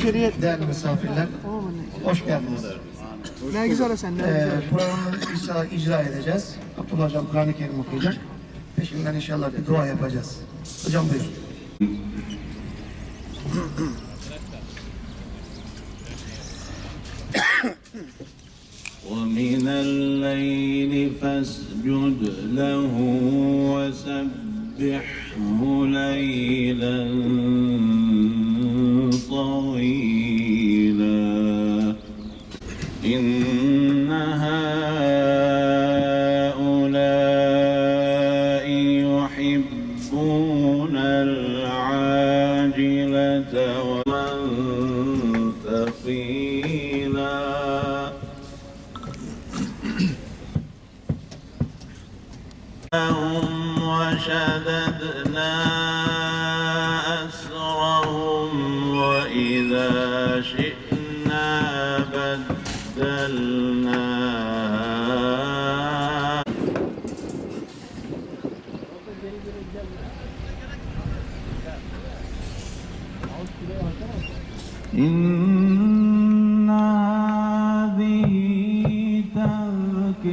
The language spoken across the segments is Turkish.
İçeriye Değerli misafirler, Tamam anne. hoş geldiniz. Ne güzel sen ne Ee, güzel. programı icra, icra edeceğiz. Abdullah Hocam Kur'an-ı Kerim okuyacak. Peşinden inşallah bir dua yapacağız. Hocam buyurun. ومن الليل فاسجد له وسبحه ليلا طويلا إن هؤلاء يحبون العاجلة ومن ثقيلا لهم وشددنا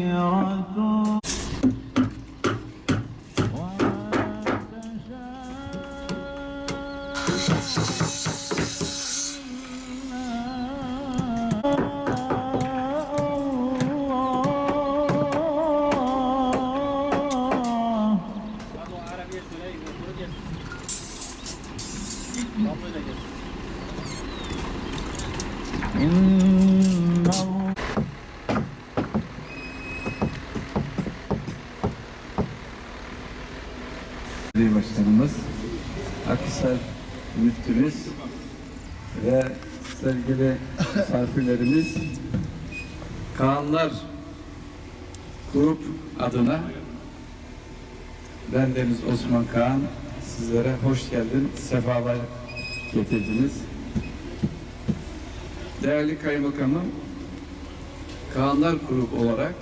خيرة sevgili misafirlerimiz Kaanlar Grup adına ben Deniz Osman Kaan sizlere hoş geldin, sefalar getirdiniz. Değerli Kaymakamım, Kaanlar Grup olarak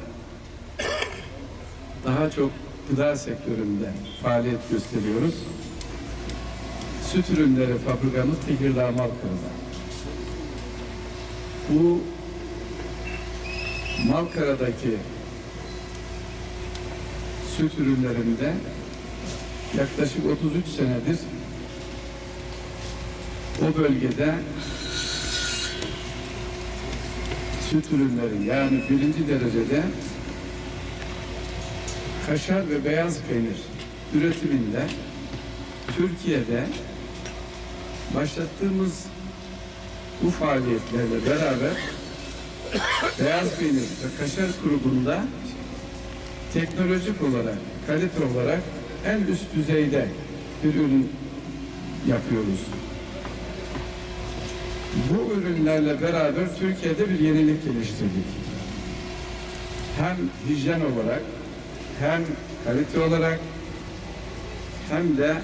daha çok gıda sektöründe faaliyet gösteriyoruz. Süt ürünleri fabrikamız Tekirdağ Malkara'da. Bu Malkara'daki süt ürünlerinde yaklaşık 33 senedir o bölgede süt ürünleri yani birinci derecede kaşar ve beyaz peynir üretiminde Türkiye'de başlattığımız bu faaliyetlerle beraber beyaz peynir ve kaşar grubunda teknolojik olarak, kalite olarak en üst düzeyde bir ürün yapıyoruz. Bu ürünlerle beraber Türkiye'de bir yenilik geliştirdik. Hem hijyen olarak hem kalite olarak hem de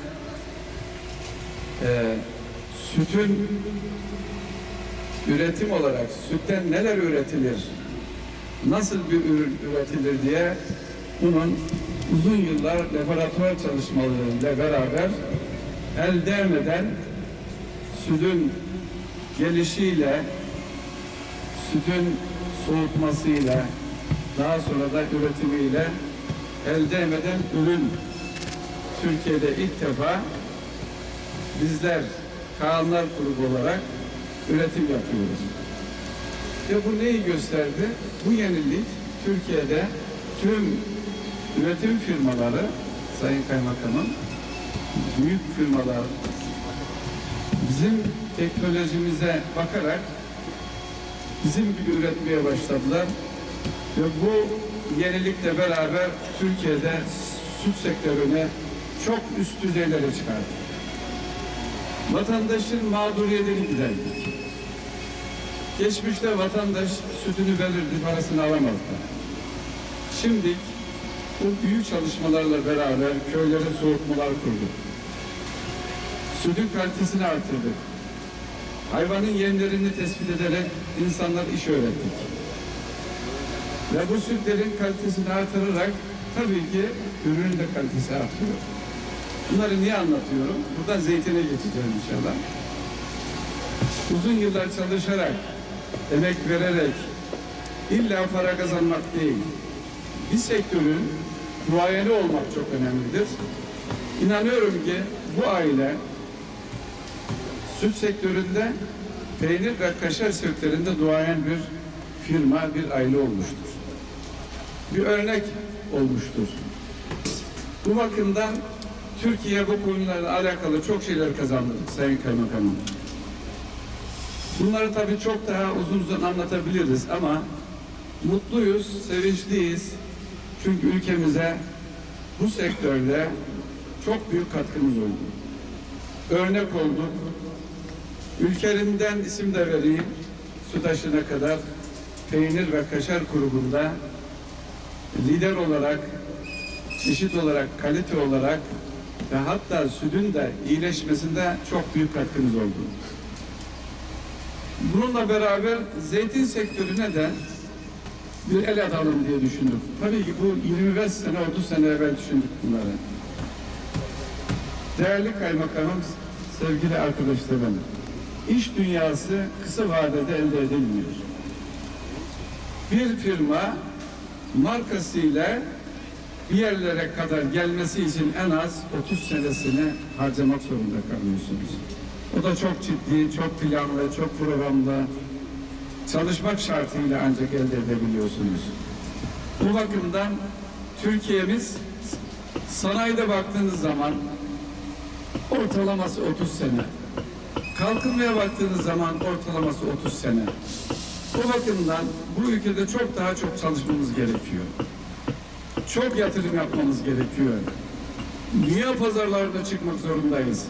e, sütün üretim olarak sütten neler üretilir, nasıl bir ürün üretilir diye bunun uzun yıllar laboratuvar çalışmalarıyla beraber el değmeden sütün gelişiyle, sütün soğutmasıyla, daha sonra da üretimiyle el değmeden ürün Türkiye'de ilk defa bizler Kaanlar Grubu olarak üretim yapıyoruz. Ve bu neyi gösterdi? Bu yenilik Türkiye'de tüm üretim firmaları, Sayın Kaymakamım, büyük firmalar bizim teknolojimize bakarak bizim gibi üretmeye başladılar. Ve bu yenilikle beraber Türkiye'de süt sektörüne çok üst düzeylere çıkardı. Vatandaşın mağduriyetini giderdik. Geçmişte vatandaş sütünü belirdi, parasını alamazdı. Şimdi bu büyük çalışmalarla beraber köylere soğutmalar kurduk. Sütün kalitesini artırdık. Hayvanın yemlerini tespit ederek insanlar iş öğrettik. Ve bu sütlerin kalitesini artırarak tabii ki ürünün de kalitesi artıyor. Bunları niye anlatıyorum? Buradan zeytine geçeceğim inşallah. uzun yıllar çalışarak, emek vererek illa para kazanmak değil, bir sektörün duayeni olmak çok önemlidir. İnanıyorum ki bu aile süt sektöründe peynir ve kaşar sektöründe duayen bir firma, bir aile olmuştur. Bir örnek olmuştur. Bu bakımdan Türkiye bu konularla alakalı çok şeyler kazandı Sayın Kaymakamım. Bunları tabii çok daha uzun uzun anlatabiliriz ama mutluyuz, sevinçliyiz. Çünkü ülkemize bu sektörde çok büyük katkımız oldu. Örnek olduk. Ülkelerinden isim de vereyim. Sütaşı'na kadar peynir ve kaşar grubunda lider olarak, çeşit olarak, kalite olarak ve hatta sütün de iyileşmesinde çok büyük katkımız oldu. Bununla beraber zeytin sektörüne de bir el atalım diye düşündük. Tabii ki bu 25 sene, 30 sene evvel düşündük bunları. Değerli kaymakamım, sevgili arkadaşlarım, iş dünyası kısa vadede elde edilmiyor. Bir firma markasıyla bir yerlere kadar gelmesi için en az 30 senesini harcamak zorunda kalıyorsunuz. O da çok ciddi, çok planlı, çok programlı, çalışmak şartıyla ancak elde edebiliyorsunuz. Bu bakımdan Türkiye'miz sanayide baktığınız zaman ortalaması 30 sene. Kalkınmaya baktığınız zaman ortalaması 30 sene. Bu bakımdan bu ülkede çok daha çok çalışmamız gerekiyor. Çok yatırım yapmamız gerekiyor. Dünya pazarlarına çıkmak zorundayız.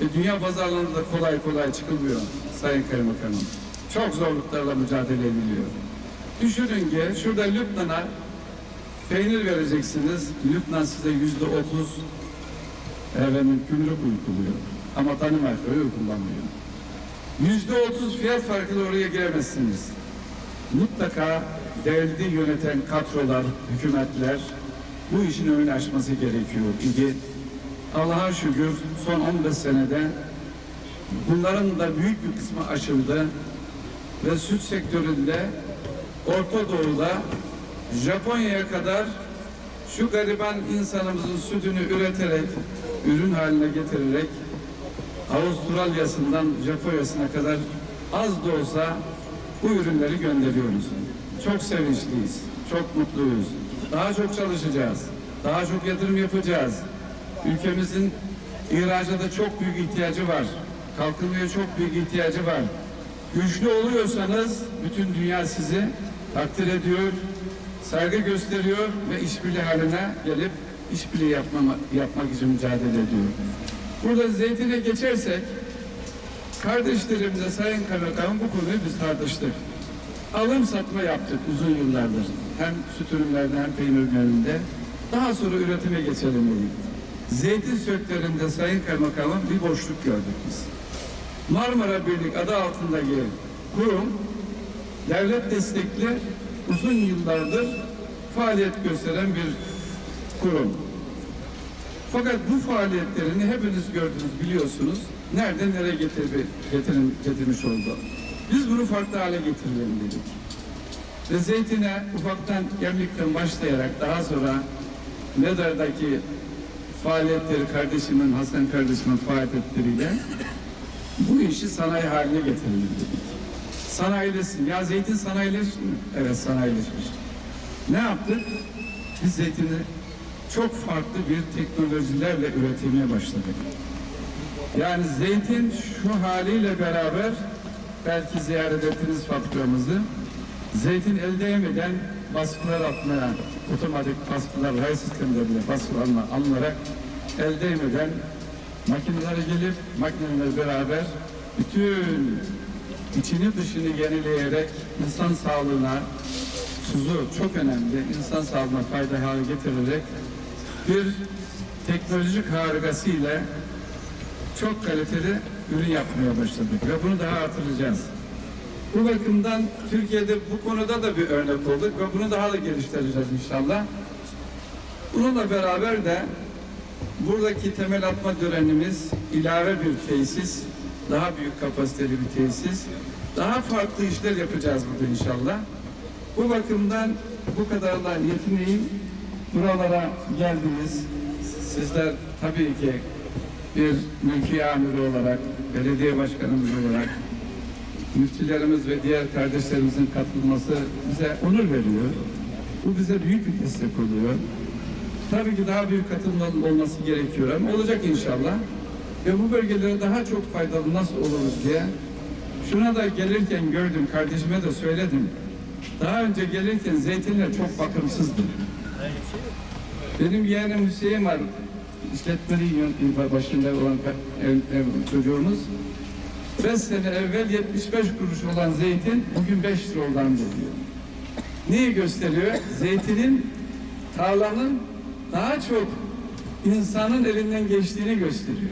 Ve dünya pazarlarında da kolay kolay çıkılmıyor Sayın Kaymakamım. Çok zorluklarla mücadele ediliyor. Düşünün ki şurada Lübnan'a peynir vereceksiniz. Lübnan size yüzde otuz efendim gümrük uyguluyor. Ama Danimarka öyle kullanmıyor. Yüzde otuz fiyat farkıyla oraya giremezsiniz. Mutlaka devleti yöneten kadrolar, hükümetler bu işin önünü açması gerekiyor idi. Allah'a şükür son 15 senede bunların da büyük bir kısmı aşıldı ve süt sektöründe Orta Doğu'da Japonya'ya kadar şu gariban insanımızın sütünü üreterek, ürün haline getirerek Avustralya'sından Japonya'sına kadar az da olsa bu ürünleri gönderiyoruz. Çok sevinçliyiz, çok mutluyuz. Daha çok çalışacağız, daha çok yatırım yapacağız. Ülkemizin ihracata çok büyük ihtiyacı var. Kalkınmaya çok büyük ihtiyacı var. Güçlü oluyorsanız bütün dünya sizi takdir ediyor, saygı gösteriyor ve işbirliği haline gelip işbirliği yapmama, yapmak için mücadele ediyor. Burada zeytine geçersek kardeşlerimle Sayın Kaymakam bu konuyu biz tartıştık. Alım satma yaptık uzun yıllardır. Hem süt ürünlerinde hem peynir ürünlerinde. Daha sonra üretime geçelim dedik. Zeytin sektöründe Sayın Kaymakamım bir boşluk gördük biz. Marmara Birlik adı altındaki kurum devlet destekli uzun yıllardır faaliyet gösteren bir kurum. Fakat bu faaliyetlerini hepiniz gördünüz, biliyorsunuz. Nerede nereye getir, getirin, getirmiş oldu. Biz bunu farklı hale getirelim dedik. Ve zeytine ufaktan gemlikten başlayarak daha sonra Nedar'daki faaliyetleri kardeşimin, Hasan kardeşimin faaliyetleriyle bu işi sanayi haline getirelim dedik. Sanayileşsin. Ya zeytin sanayileşti mi? Evet sanayileşmiş. Ne yaptık? Biz zeytini çok farklı bir teknolojilerle üretilmeye başladık. Yani zeytin şu haliyle beraber belki ziyaret ettiniz fabrikamızı. Zeytin el değmeden baskılar atmaya, otomatik baskılar, ray sisteminde bile baskılar alınarak el değmeden makinelere gelip makinelerle beraber bütün içini dışını yenileyerek insan sağlığına tuzu çok önemli. insan sağlığına fayda hale getirerek bir teknolojik harikasıyla çok kaliteli ürün yapmaya başladık ve bunu daha artıracağız. Bu bakımdan Türkiye'de bu konuda da bir örnek olduk ve bunu daha da geliştireceğiz inşallah. Bununla beraber de buradaki temel atma törenimiz ilave bir tesis daha büyük kapasiteli bir tesis. Daha farklı işler yapacağız burada inşallah. Bu bakımdan bu kadarla yetineyim. Buralara geldiniz. Sizler tabii ki bir mülki amiri olarak, belediye başkanımız olarak, müftülerimiz ve diğer kardeşlerimizin katılması bize onur veriyor. Bu bize büyük bir destek oluyor. Tabii ki daha büyük katılım olması gerekiyor ama olacak inşallah. Ve bu bölgelere daha çok faydalı nasıl oluruz diye şuna da gelirken gördüm, kardeşime de söyledim. Daha önce gelirken zeytinler çok bakımsızdı. Benim yeğenim Hüseyin var. İşletmeli yön- başında olan çocuğumuz. 5 sene evvel 75 kuruş olan zeytin bugün 5 lira olan diyor. Neyi gösteriyor? Zeytinin tarlanın daha çok insanın elinden geçtiğini gösteriyor.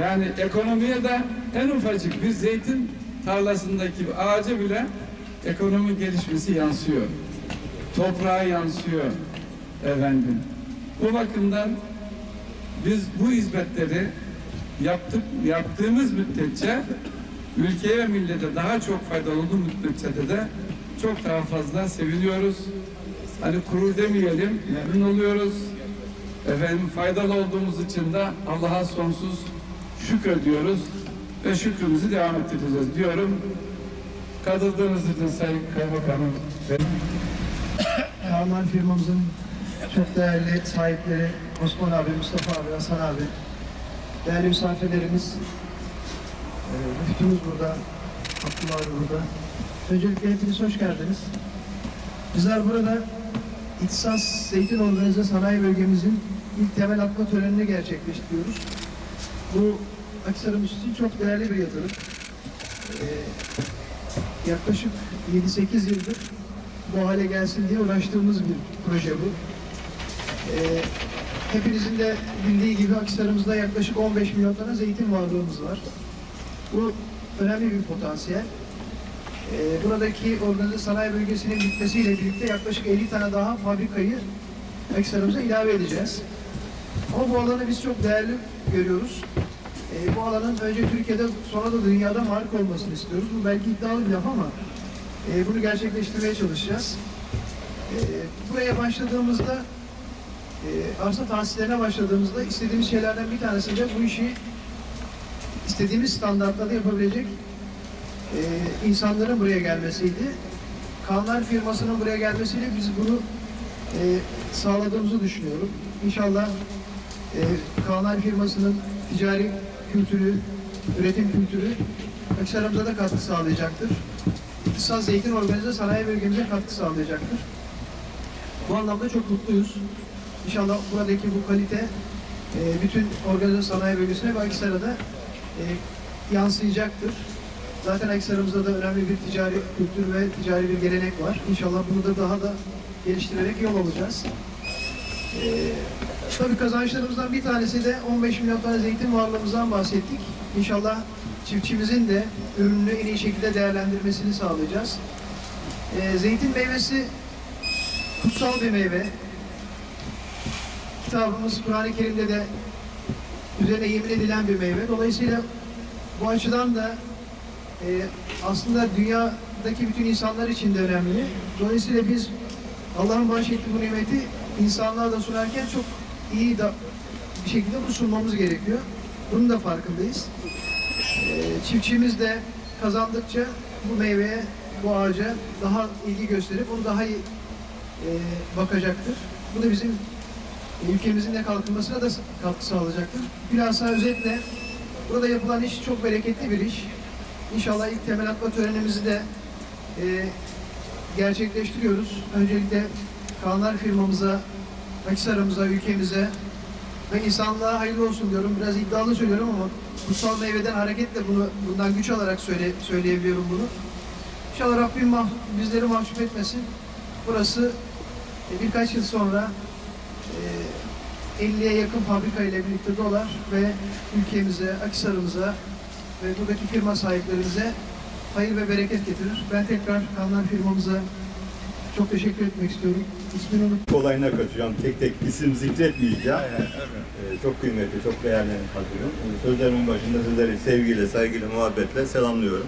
Yani ekonomiye de en ufacık bir zeytin tarlasındaki bir ağaca bile ekonomi gelişmesi yansıyor. Toprağa yansıyor efendim. Bu bakımdan biz bu hizmetleri yaptık, yaptığımız müddetçe ülkeye ve millete daha çok faydalı olduğu müddetçe de çok daha fazla seviniyoruz. Hani kurur demeyelim, memnun oluyoruz. Efendim faydalı olduğumuz için de Allah'a sonsuz şükrediyoruz ve şükrümüzü devam ettireceğiz diyorum. Katıldığınız için Sayın Kaymakamım ve Karman firmamızın çok değerli sahipleri Osman abi, Mustafa abi, Hasan abi, değerli misafirlerimiz, e, müftümüz burada, Abdullah abi burada. Öncelikle hepiniz hoş geldiniz. Bizler burada İhtisas Zeytin Organize Sanayi Bölgemizin ilk temel atma törenini gerçekleştiriyoruz. Bu Akhisar'ımız için çok değerli bir yatırım. E, yaklaşık 7-8 yıldır bu hale gelsin diye uğraştığımız bir proje bu. Ee, hepinizin de bildiği gibi Akhisar'ımızda yaklaşık 15 milyon tane zeytin varlığımız var. Bu önemli bir potansiyel. Ee, buradaki organize sanayi bölgesinin bitmesiyle birlikte yaklaşık 50 tane daha fabrikayı Akhisar'ımıza ilave edeceğiz. Ama bu alanı biz çok değerli görüyoruz. Ee, bu alanın önce Türkiye'de sonra da dünyada marka olmasını istiyoruz. Bu belki iddialı bir laf ama e, bunu gerçekleştirmeye çalışacağız. E, buraya başladığımızda, e, arsa tahsislerine başladığımızda istediğimiz şeylerden bir tanesi de bu işi istediğimiz standartlarda yapabilecek e, insanların buraya gelmesiydi. Kanlar firmasının buraya gelmesiyle biz bunu e, sağladığımızı düşünüyorum. İnşallah e, Kanlar firmasının ticari kültürü, üretim kültürü Akşarımıza da katkı sağlayacaktır. İktisat Zeytin Organize Sanayi Bölgemize katkı sağlayacaktır. Bu anlamda çok mutluyuz. İnşallah buradaki bu kalite e, bütün organize sanayi bölgesine ve Akhisar'a da e, yansıyacaktır. Zaten Akhisar'ımızda da önemli bir ticari kültür ve ticari bir gelenek var. İnşallah bunu da daha da geliştirerek yol alacağız. E, tabii kazançlarımızdan bir tanesi de 15 milyon tane zeytin varlığımızdan bahsettik. İnşallah çiftçimizin de ürününü en iyi şekilde değerlendirmesini sağlayacağız. Ee, zeytin meyvesi kutsal bir meyve. Kitabımız Kur'an-ı Kerim'de de üzerine yemin edilen bir meyve. Dolayısıyla bu açıdan da e, aslında dünyadaki bütün insanlar için de önemli. Dolayısıyla biz Allah'ın bahşettiği bu nimeti insanlığa da sunarken çok iyi da bir şekilde bunu sunmamız gerekiyor. Bunun da farkındayız. Ee, çiftçimiz de kazandıkça bu meyveye, bu ağaca daha ilgi gösterip onu daha iyi e, bakacaktır. Bu da bizim e, ülkemizin de kalkınmasına da katkı sağlayacaktır. Bilhassa özetle burada yapılan iş çok bereketli bir iş. İnşallah ilk temel atma törenimizi de e, gerçekleştiriyoruz. Öncelikle Kanlar firmamıza, Akisar'ımıza, ülkemize ve insanlığa hayırlı olsun diyorum. Biraz iddialı söylüyorum ama kutsal meyveden hareketle bunu bundan güç alarak söyle, söyleyebiliyorum bunu. İnşallah Rabbim mah, bizleri mahcup etmesin. Burası e, birkaç yıl sonra 50'ye yakın fabrika ile birlikte dolar ve ülkemize, Akisar'ımıza ve buradaki firma sahiplerimize hayır ve bereket getirir. Ben tekrar Kanlar firmamıza çok teşekkür etmek istiyorum. İsmini unut. kolayına kaçacağım. Tek tek isim zikretmeyeceğim. Ee, çok kıymetli, çok değerli hatırlıyorum. Sözlerimin başında sizleri sevgiyle, saygıyla, muhabbetle selamlıyorum.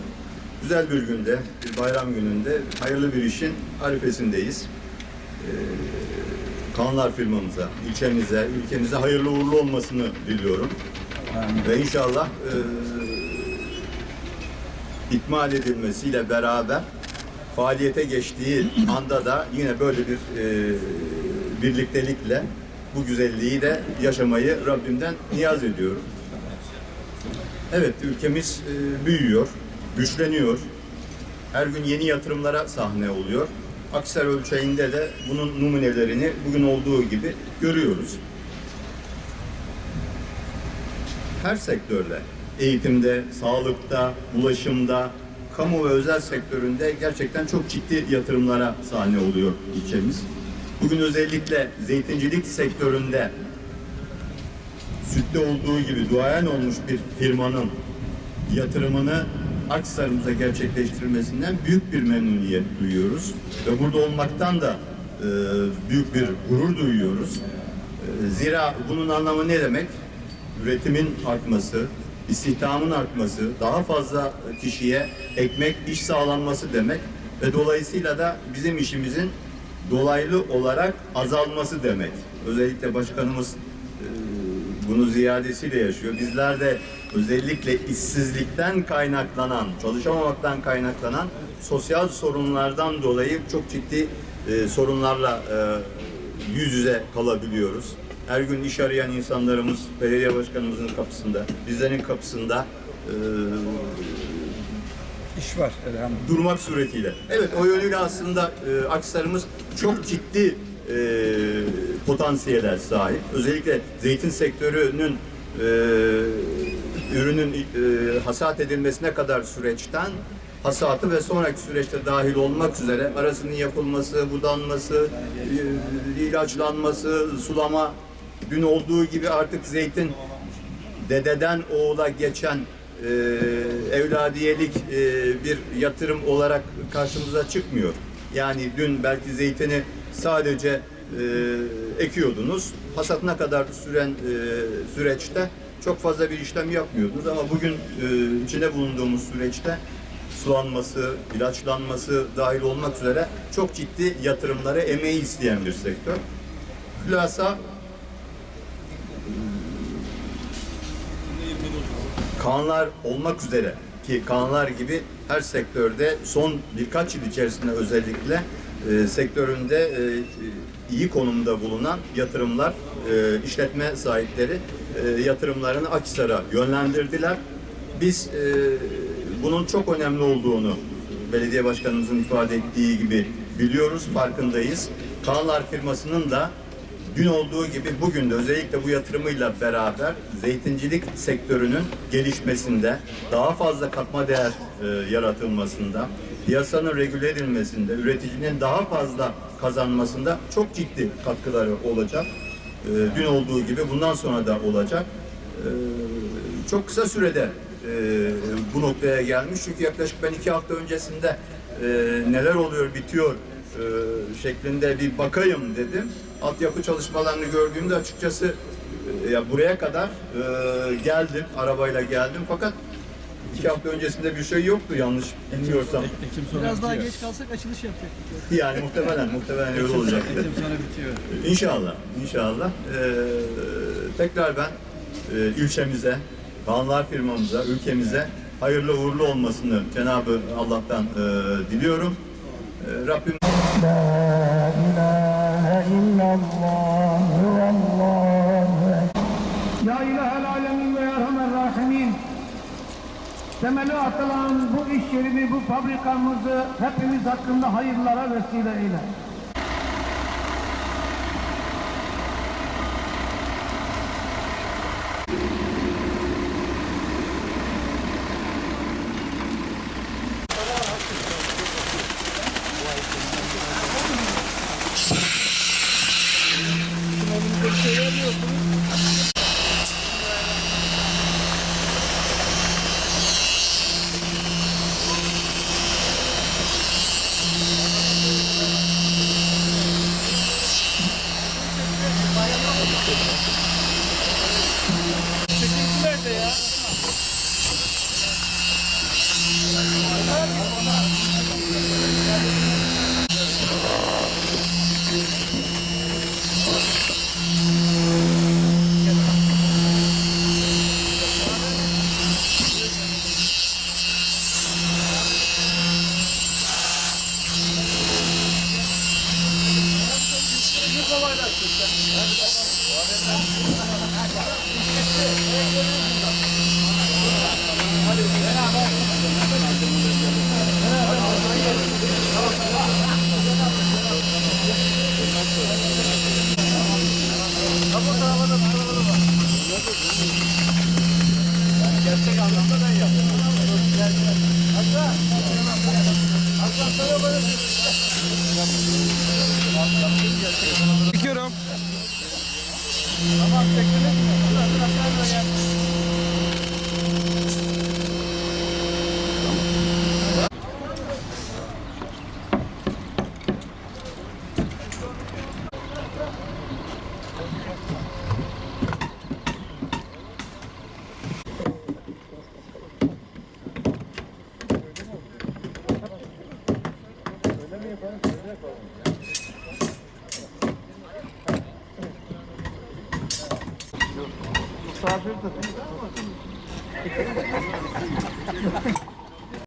Güzel bir günde, bir bayram gününde hayırlı bir işin arifesindeyiz. Ee, Kanlar firmamıza, ilçemize, ülkemize hayırlı uğurlu olmasını diliyorum. Ve inşallah e, ikmal edilmesiyle beraber faaliyete geçtiği anda da yine böyle bir e, birliktelikle bu güzelliği de yaşamayı Rabbimden niyaz ediyorum. Evet, ülkemiz e, büyüyor, güçleniyor. Her gün yeni yatırımlara sahne oluyor. Aksar ölçeğinde de bunun numunelerini bugün olduğu gibi görüyoruz. her sektörde, eğitimde, sağlıkta, ulaşımda, kamu ve özel sektöründe gerçekten çok ciddi yatırımlara sahne oluyor ilçemiz. Bugün özellikle zeytincilik sektöründe sütte olduğu gibi duayen olmuş bir firmanın yatırımını Akhisar'ımıza gerçekleştirmesinden büyük bir memnuniyet duyuyoruz. Ve burada olmaktan da e, büyük bir gurur duyuyoruz. E, zira bunun anlamı ne demek? Üretimin artması, istihdamın artması, daha fazla kişiye ekmek, iş sağlanması demek ve dolayısıyla da bizim işimizin dolaylı olarak azalması demek. Özellikle başkanımız e, bunu ziyadesiyle yaşıyor. Bizler de özellikle işsizlikten kaynaklanan, çalışamamaktan kaynaklanan sosyal sorunlardan dolayı çok ciddi e, sorunlarla e, yüz yüze kalabiliyoruz. Her gün iş arayan insanlarımız belediye başkanımızın kapısında, bizlerin kapısında e, İş var elhamdülillah. durmak suretiyle. Evet o yönüyle aslında e, Akhisar'ımız çok ciddi e, potansiyele sahip. Özellikle zeytin sektörünün e, ürünün e, hasat edilmesine kadar süreçten hasatı ve sonraki süreçte dahil olmak üzere arasının yapılması, budanması, e, ilaçlanması, sulama dün olduğu gibi artık zeytin dededen oğula geçen e, evladiyelik e, bir yatırım olarak karşımıza çıkmıyor. Yani dün belki zeytini sadece e, ekiyordunuz. Hasatına kadar süren e, süreçte çok fazla bir işlem yapmıyordunuz ama bugün e, içinde bulunduğumuz süreçte sulanması, ilaçlanması dahil olmak üzere çok ciddi yatırımları, emeği isteyen bir sektör. Hülasa kanlar olmak üzere ki kanlar gibi her sektörde son birkaç yıl içerisinde özellikle e, sektöründe e, iyi konumda bulunan yatırımlar, e, işletme sahipleri e, yatırımlarını Akhisar'a yönlendirdiler. Biz e, bunun çok önemli olduğunu belediye başkanımızın ifade ettiği gibi biliyoruz, farkındayız. Kanlar firmasının da Dün olduğu gibi bugün de özellikle bu yatırımıyla beraber zeytincilik sektörünün gelişmesinde, daha fazla katma değer e, yaratılmasında, piyasanın regüle edilmesinde, üreticinin daha fazla kazanmasında çok ciddi katkıları olacak. E, dün olduğu gibi bundan sonra da olacak. E, çok kısa sürede e, bu noktaya gelmiş. Çünkü yaklaşık ben iki hafta öncesinde e, neler oluyor, bitiyor e, şeklinde bir bakayım dedim. Altyapı çalışmalarını gördüğümde açıkçası e, ya buraya kadar e, geldim, arabayla geldim fakat iki hafta öncesinde bir şey yoktu yanlış bilmiyorsam. Biraz daha geç kalsak açılış yapacaktık. Yani muhtemelen, muhtemelen öyle olacaktı. sonra bitiyor. İnşallah, inşallah. Ee, tekrar ben e, ilçemize, kanlar firmamıza, ülkemize hayırlı uğurlu olmasını Cenab-ı Allah'tan e, diliyorum. E, Rabbim Ya İlahel Alemin ve Erhamer Rahimin. Temeli atılan bu iş yerini, bu fabrikamızı hepimiz hakkında hayırlara vesile eyle. Misafir de